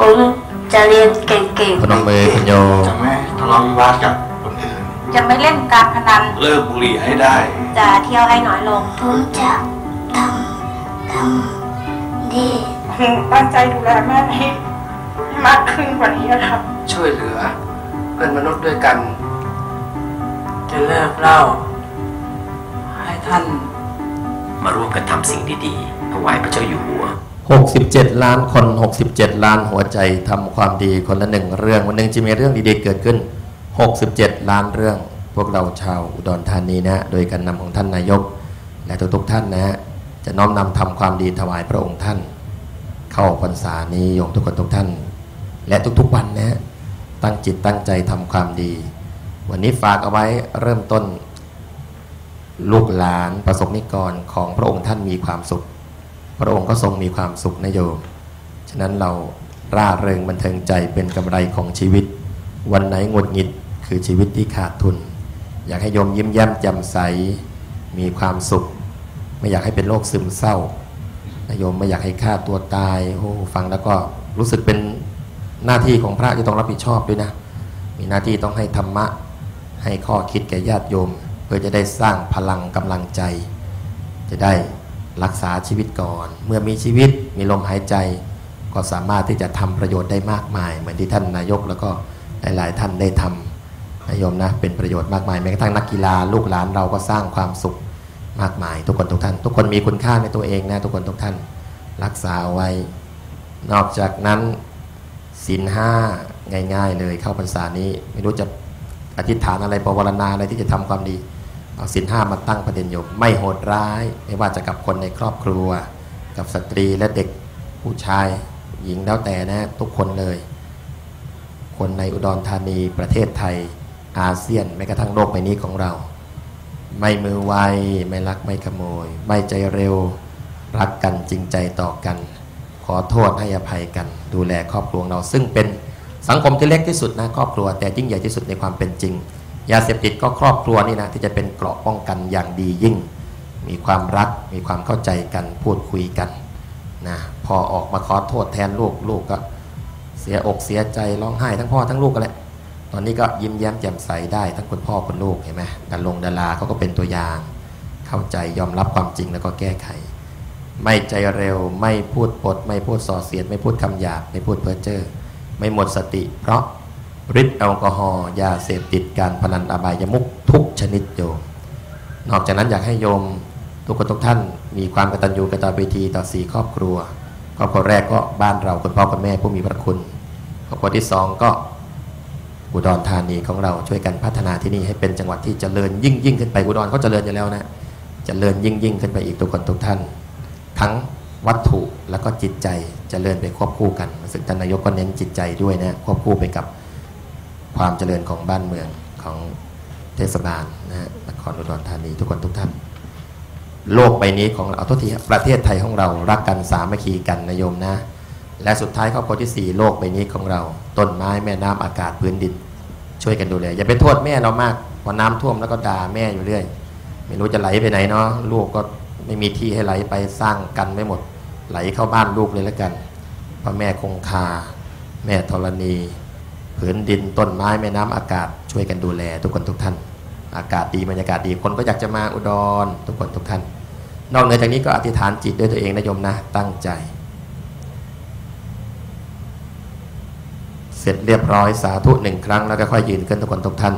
ผมจะเรียนเก่งพนมมือคุณโยมจะไม่ทะเลาะวิวาทกับคนอื่น จะไม่เล่นการพนัน เลิกบุหรี่ให้ได้ จะเที่ยวให้น้อยลงๆผมจะทำทำดีตั้งใจดูแลแม่ให้มากขึ้นกว่านี้ครับ ช่วยเหลือเพื่อนมนุษย์ด้วยกัน จะเลิกเหล่า ให้ท่าน มาร่วมกันทำสิ่งดีๆถวายพระเจ้าอยู่หัว 67 ล้านคน 67 ล้านหัวใจทำความดีคนละหนึ่งเรื่อง วันหนึ่งจะมีเรื่องดีๆเกิดขึ้น 67 ล้านเรื่อง พวกเราชาวอุดรธานีนะ โดยการนำของท่านนายก และทุกๆท่านนะ จะน้อมนำทำความดีถวายพระองค์ท่าน เข้าพรรษานี้โยมทุกคนทุกท่าน และทุกๆวันนะฮะตั้งจิตตั้งใจทำความดี วันนี้ฝากเอาไว้เริ่มต้น ลูกหลานประสบนิกรของพระองค์ท่านมีความสุข พระองค์ก็ทรงมีความสุขนะโยมฉะนั้นเราร่าเริงบันเทิงใจเป็นกำไรของชีวิต วันไหนหงดหงิดคือชีวิตที่ขาดทุน อยากให้โยมยิ้มแย้มแจ่มใสมีความสุข ไม่อยากให้เป็นโรคซึมเศร้านโยมไม่อยากให้ฆ่าตัวตายโอ้ฟังแล้วก็รู้สึกเป็นหน้าที่ของพระที่ต้องรับผิดชอบด้วยนะ มีหน้าที่ต้องให้ธรรมะ ให้ข้อคิดแก่ญาติโยม เพื่อจะได้สร้างพลังกำลังใจ จะได้ รักษาชีวิตก่อน เมื่อมีชีวิตมีลมหายใจ ก็สามารถที่จะทำประโยชน์ได้มากมาย เหมือนที่ท่านนายกแล้วก็หลายๆท่านได้ทำนายมนะเป็นประโยชน์มากมายแม้กระทั่งนักกีฬาลูกหลานเราก็สร้างความสุขมากมาย ทุกคนทุกท่าน ทุกคนมีคุณค่าในตัวเองนะทุกคนทุกท่านรักษาไว้ นอกจากนั้นศีลห้าง่าย ๆ เลยเข้าพรรษานี้ ไม่รู้จะอธิษฐานอะไรปวารณาอะไรที่จะทำความดี เอาสินห้ามาตั้งประเด็นโยมไม่โหดร้าย ไม่ว่าจะกับคนในครอบครัว กับสตรีและเด็กผู้ชายหญิงแล้วแต่นะทุกคนเลย คนในอุดรธานีประเทศไทยอาเซียนแม้กระทั่งโลกใบนี้ของเรา ไม่มือไวไม่รักไม่ขโมย ไม่ใจเร็ว รักกันจริงใจต่อกัน ขอโทษให้อภัยกัน ดูแลครอบครัวเรา ซึ่งเป็นสังคมที่เล็กที่สุดนะครอบครัว แต่ยิ่งใหญ่ที่สุดในความเป็นจริง ยาเสพติดก็ครอบครัวนี่นะที่จะเป็นเกราะป้องกันอย่างดียิ่ง มีความรักมีความเข้าใจกันพูดคุยกันนะพอออกมาขอโทษแทนลูกลูกก็เสียอกเสียใจร้องไห้ทั้งพ่อทั้งลูกกันแหละตอนนี้ก็ยิ้มแย้มแจ่มใสได้ทั้งคุณพ่อคุณลูกเห็นไหมดาลงดาราเขาก็เป็นตัวอย่าง เข้าใจยอมรับความจริงแล้วก็แก้ไข ไม่ใจเร็วไม่พูดปด ไม่พูดส่อเสียด ไม่พูดคำหยาบไม่พูดเพ้อเจ้อไม่หมดสติ เพราะ ฤทธิ์แอลกอฮอล์ยาเสพติดการพนันอบายมุกทุกชนิดโยม นอกจากนั้นอยากให้โยมทุกคนทุกท่านมีความกตัญญูกตเวทีต่อสี่ครอบครัว ครอบครัวแรกก็บ้านเราคุณพ่อคุณแม่ผู้มีพระคุณ ครอบครัวที่สองก็อุดรธานีของเราช่วยกันพัฒนาที่นี่ให้เป็นจังหวัดที่เจริญยิ่งยิ่งขึ้นไปอุดรเขาเจริญอยู่แล้วนะเจริญยิ่งยิ่งขึ้นไปอีกทุกคนทุกท่าน ทั้งวัตถุแล้วก็จิตใจเจริญไปควบคู่กันซึ่งท่านนายกก็เน้นจิตใจด้วยนะควบคู่ไปกับ ความเจริญของบ้านเมืองของเทศบาลนะฮะนครอุดรธานีทุกคนทุกท่าน โลกใบนี้ของเราเอาโทษทีประเทศไทยของเรารักกันสามัคคีกันนะโยมนะ และสุดท้ายครอบครัวที่สี่โลกใบนี้ของเราต้นไม้แม่น้ำอากาศพื้นดิน ช่วยกันดูแลอย่าไปโทษแม่เรามากพอน้ำท่วมแล้วก็ด่าแม่อยู่เรื่อย ไม่รู้จะไหลไปไหนเนาะลูกก็ไม่มีที่ให้ไหลไปสร้างกันไม่หมด ไหลเข้าบ้านลูกเลยแล้วกันพระแม่คงคา แม่ธรณี ผืนดินต้นไม้แม่น้ำอากาศช่วยกันดูแล ทุกคนทุกท่าน อากาศดีบรรยากาศดีคนก็อยากจะมาอุดรทุกคนทุกท่าน นอกเหนือจากนี้ก็อธิษฐานจิตด้วยตัวเองนะโยมนะตั้งใจ เสร็จเรียบร้อยสาธุหนึ่งครั้งแล้วก็ค่อยยืนขึ้นทุกคนทุกท่าน